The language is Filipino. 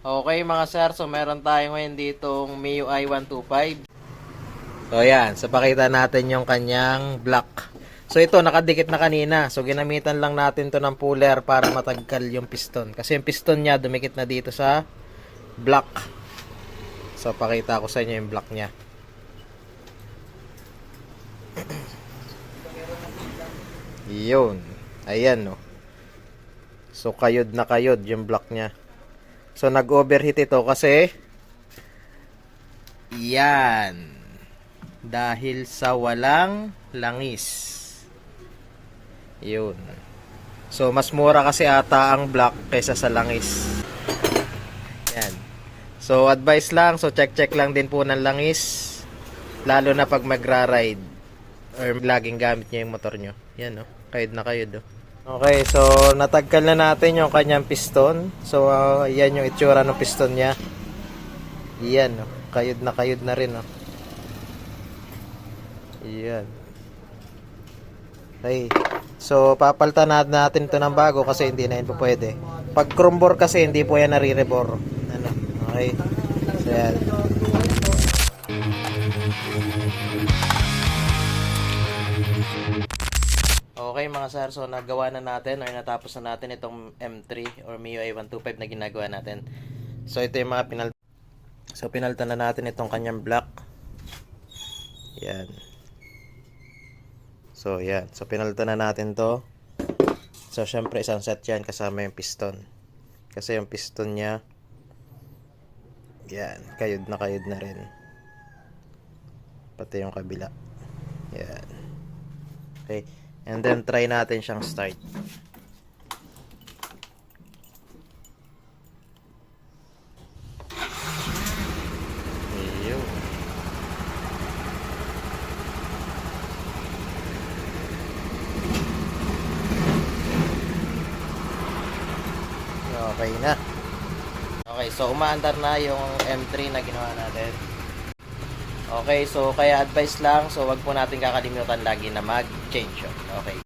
Okay mga sir, so meron tayo ngayon ditong MIUI 125. So yan, so pakita natin yung kanyang block. So ito, nakadikit na kanina. So ginamitan lang natin to ng puller para matagkal yung piston. Kasi yung piston niya dumikit na dito sa block. So pakita ko sa inyo yung block niya. Yun. Ayan no. So kayod na kayod yung block niya. So nag-overheat ito kasi yan. Dahil sa walang langis. Yun. So mas mura kasi ata ang block kaysa sa langis. Yan. So advice lang, so check-check lang din po ng langis. Lalo na pag magra-ride or laging gamit niya yung motor nyo. Yan no. Kayod na kayod oh. Okay, so natagkal na natin yung kanyang piston. So uh, yan yung itsura ng piston niya. Yan no. Kayod na kayod na rin no. Yan. Okay. So papalitan na natin ito ng bago kasi hindi na yun po pwede. Pag chrome bore kasi hindi po yan nare-rebore. Ano? Okay. So yan. Okay mga sir, so nagawa na natin or natapos na natin itong M3 or MIUI 125 na ginagawa natin. So ito yung mga pinal So pinaltan na natin itong kanyang block. Yan. So yan, so pinaltan na natin to. So syempre isang set yan kasama yung piston. Kasi yung piston niya yan, kayod na kayod na rin. Pati yung kabila. Yan. Okay. And then try natin siyang start. Ayun. Okay na. Okay, so umaandar na yung M3 na ginawa natin. Okay, so kaya advice lang, so wag po natin kakalimutan lagi na mag-change. Okay.